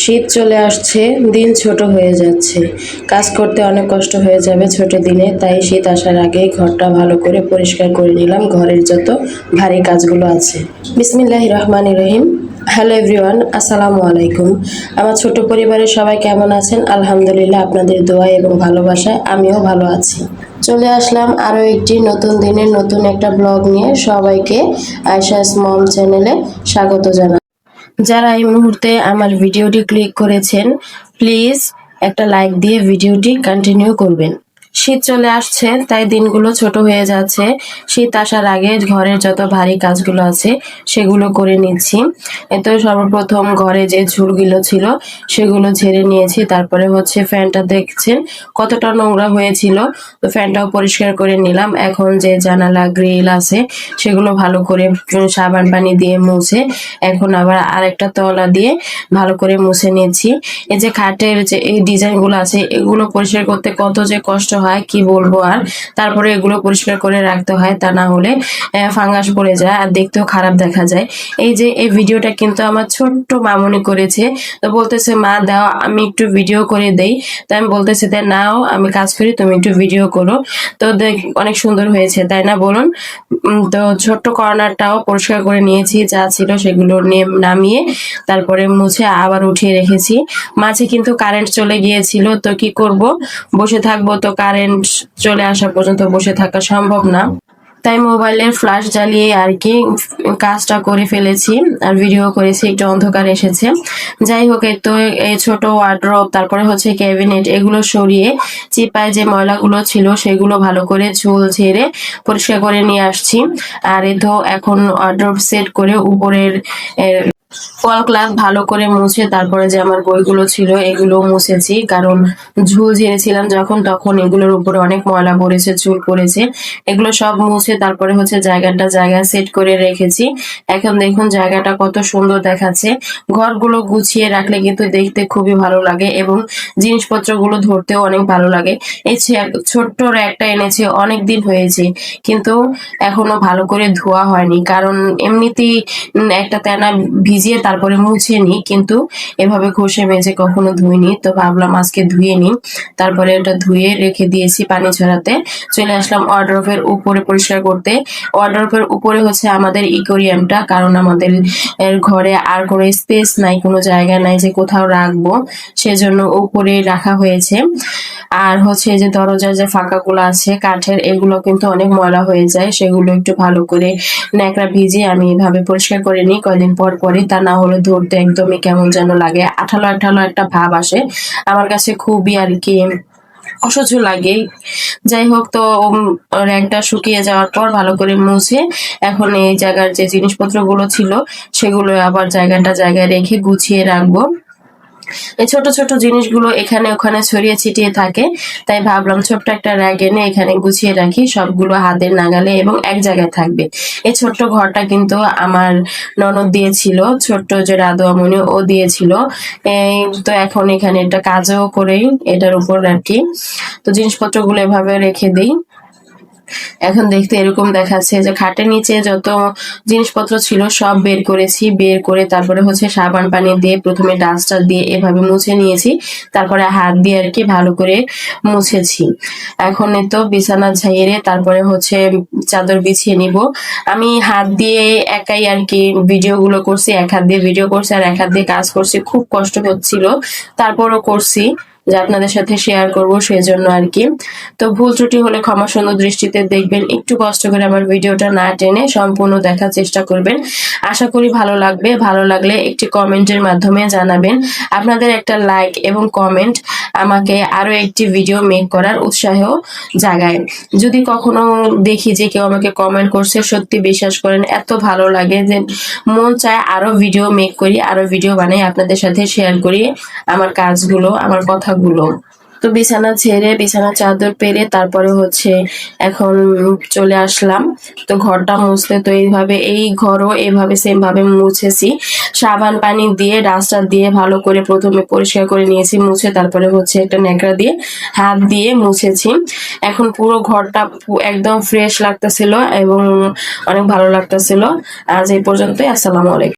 শীত চলে আসছে, দিন ছোট হয়ে যাচ্ছে। কাজ করতে অনেক কষ্ট হয়ে যাবে ছোট দিনে, তাই শীত আসার আগে ঘরটা ভালো করে পরিষ্কার করে নিলাম। ঘরের যত ভারী কাজগুলো আছে। বিসমিল্লাহ রহমান রহিম। হ্যালো এভরিওয়ান, আসসালামু আলাইকুম। আমার ছোট পরিবারের সবাই কেমন আছেন? আলহামদুলিল্লাহ আপনাদের দোয়া এবং ভালোবাসায় আমিও ভালো আছি। চলে আসলাম আরও একটি নতুন দিনের নতুন একটা ব্লগ নিয়ে। সবাইকে আয়সাস মম চ্যানেলে স্বাগত জানাই যারা এই মুহূর্তে আমার ভিডিওটি ক্লিক করেছেন প্লিজ একটা লাইক দিয়ে ভিডিওটি কন্টিনিউ করবেন। শীত চলে আসছে, তাই দিনগুলো ছোট হয়ে যাচ্ছে। শীত আসার আগে ঘরের যত ভারী কাজগুলো আছে, সেগুলো করে নিচ্ছি। এতো সর্বপ্রথম ঘরে যে ঝুলগুলো ছিল, সেগুলো ঝেড়ে নিয়েছি। তারপরে হচ্ছে ফ্যানটা দেখছেন, কতটা নোংরা হয়েছিল। তো ফ্যানটাও পরিষ্কার করে নিলাম। এখন যে জানালা, গ্রিল আছে, সেগুলো ভালো করে সাবান পানি দিয়ে মুছে, এখন আবার আরেকটা তলা দিয়ে ভালো করে মুছে নিয়েছি এই যে খাটের যে, এই ডিজাইনগুলো আছে, এগুলো পরিষ্কার করতে কত যে কষ্ট হয়, কি বলব আর? তারপরে এগুলো পরিষ্কার করে রাখতে হয়, তা না হলে ফাঙ্গাস পড়ে যায় আর দেখতেও খারাপ দেখা যায়। এই যে, এই ভিডিওটা কিন্তু আমার ছোট্ট মামনি করেছে, তো বলতেছে, মা, দাও, আমি একটু ভিডিও করে দেই। তো আমি বলতেছি তাই নাও, আমি কাজ করি, তুমি একটু ভিডিও করো। তো দেখ, অনেক সুন্দর হয়েছে, তাই না বলুন? তো ছোট্ট কর্নারটাও পরিষ্কার করে নিয়েছি, যা ছিল সেগুলো নিয়ে নামিয়ে তারপরে মুছে আবার উঠিয়ে রেখেছি। মাঝে কিন্তু কারেন্ট চলে গিয়েছিল, তো কি করব? বসে থাকব তো কারেন্ট চলে আসা পর্যন্ত বসে থাকা সম্ভব না। তাই মোবাইলের ফ্ল্যাশ জ্বালিয়ে আর কি কাজটা করে ফেলেছি আর ভিডিও করেছি, একটু অন্ধকার এসেছে। যাই হোক তো এই ছোট ওয়ার্ড্রপ তারপরে হচ্ছে ক্যাবিনেট এগুলো সরিয়ে চিপায় যে ময়লাগুলো ছিল সেগুলো ভালো করে ঝুল ঝেড়ে পরিষ্কার করে নিয়ে আসছি। আর এই তো এখন ওয়ার্ড্রপ সেট করে উপরের ওয়াল ক্লাব ভালো করে মুছে তারপরে যে আমার বইগুলো ছিল, এগুলো মুছেছি। কারণ ঝুল ঝেড়েছিলাম যখন, তখন এগুলোর উপরে অনেক ময়লা পড়েছে, চুল পড়েছে। এগুলো সব মুছে তারপরে হচ্ছে জায়গাটা জায়গায় সেট করে রেখেছি। এখন দেখুন জায়গাটা কত সুন্দর দেখাচ্ছে। ঘরগুলো গুছিয়ে রাখলে কিন্তু দেখতে খুবই ভালো লাগে এবং জিনিসপত্রগুলো ধরতেও অনেক ভালো লাগে। এই ছোট্ট র্যাকটা এনেছে অনেক দিন হয়েছে, কিন্তু এখনও ভালো করে ধোয়া হয়নি। কারণ এমনিতেই একটা তেনা ভিজিয়ে তারপরে মুছে নিই কিন্তু এভাবে ঘষে মেজে কখনো ধুইনি। তো ভাবলাম আজকে ধুয়ে নিই তারপরে ওটা ধুয়ে রেখে দিয়েছি পানি ছড়াতে। চলে আসলাম ওয়ার্ড্রপের উপরে পরিষ্কার করতে। ওয়ার্ড্রপের উপরে হচ্ছে আমাদের ইকোরিয়ামটা কারণ আমাদের ঘরে আর কোনো স্পেস নাই, কোনো জায়গা নাই যে কোথাও রাখব। সেজন্য উপরে রাখা হয়েছে। আর হচ্ছে এই যে দরজার যে ফাঁকাগুলো আছে, কাঠের, এগুলো কিন্তু অনেক ময়লা হয়ে যায়। সেগুলো একটু ভালো করে ন্যাকড়া ভিজিয়ে আমি এভাবে পরিষ্কার করে নিই। কয়দিন পর পরে তা না হলে ধরতে একদমই কেমন যেন লাগে। আঠালো আঠালো একটা ভাব আসে। আমার কাছে খুবই আর কি অসহ্য লাগে। যাই হোক তো র্যাকটা শুকিয়ে যাওয়ার পর ভালো করে মুছে এখন এই জায়গার যে জিনিসপত্রগুলো ছিল, সেগুলো আবার জায়গাটা জায়গায় রেখে গুছিয়ে রাখব। ছোট ছোট জিনিসগুলো এখানে ওখানে ছড়িয়ে ছিটিয়ে থাকে। তাই ভাবলাম ছোট্ট একটা র্যাগ এনে এখানে গুছিয়ে রাখি, সবগুলো হাতের নাগালে এবং এক জায়গায় থাকবে। এই ছোট্ট ঘরটা কিন্তু আমার ননদ দিয়েছিল, ছোট্ট যে রাধুয়ামণি ও দিয়েছিল। এই তো এখন এখানে একটা কাজও করেই এটার উপর আর কি। তো জিনিসপত্রগুলো এভাবে রেখে দিই। এখন দেখতে এরকম দেখাচ্ছে যে খাটের নিচে যত জিনিসপত্র ছিল সব বের করেছি, বের করে তারপরে হচ্ছে সাবান পানি দিয়ে প্রথমে ডাস্টার দিয়ে এভাবে মুছে নিয়েছি, তারপরে হাত দিয়ে আর কি ভালো করে মুছেছি। এখন তো বিছানা ঝাইয়ে তারপরে হচ্ছে চাদর বিছিয়ে নিব। আমি হাত দিয়ে একাই আর কি ভিডিও গুলো করছি, এক হাত দিয়ে ভিডিও করছি আর এক হাত দিয়ে কাজ করছি, খুব কষ্ট হচ্ছিল। তারপরও করছি। যে আপনাদের সাথে শেয়ার করব সেজন্য আর কি। তো ভুল ত্রুটি হলে ক্ষমা সুন্দর দৃষ্টিতে দেখবেন। একটু কষ্ট করে আমার ভিডিওটা না টেনে সম্পূর্ণ দেখার চেষ্টা করবেন। আশা করি ভালো লাগবে। ভালো লাগলে একটি কমেন্টের মাধ্যমে জানাবেন। আপনাদের একটা লাইক এবং কমেন্ট আমাকে আরও একটি ভিডিও মেক করার উৎসাহ জাগায়। যদি কখনো দেখি যে কেউ আমাকে কমেন্ট করছে, সত্যি বিশ্বাস করেন, এত ভালো লাগে যে মন চায় আরও ভিডিও মেক করি, আরও ভিডিও বানাই, আপনাদের সাথে শেয়ার করি। আমার কাজগুলো, আমার কথাগুলো। তো বিছানা ছেড়ে, বিছানা চাদর পেরে তারপরে হচ্ছে এখন চলে আসলাম। তো ঘরটা মুছতে তো এইভাবে এই ঘরও এইভাবে সেম ভাবে মুছেছি। সাবান পানি দিয়ে, ডাস্টার দিয়ে ভালো করে প্রথমে পরিষ্কার করে নিয়েছি, মুছে তারপরে হচ্ছে একটা ন্যাকড়া দিয়ে হাত দিয়ে মুছেছি। এখন পুরো ঘরটা একদম ফ্রেশ লাগতেছিল এবং অনেক ভালো লাগতেছিল। আজ এই পর্যন্তই, আসসালামু আলাইকুম।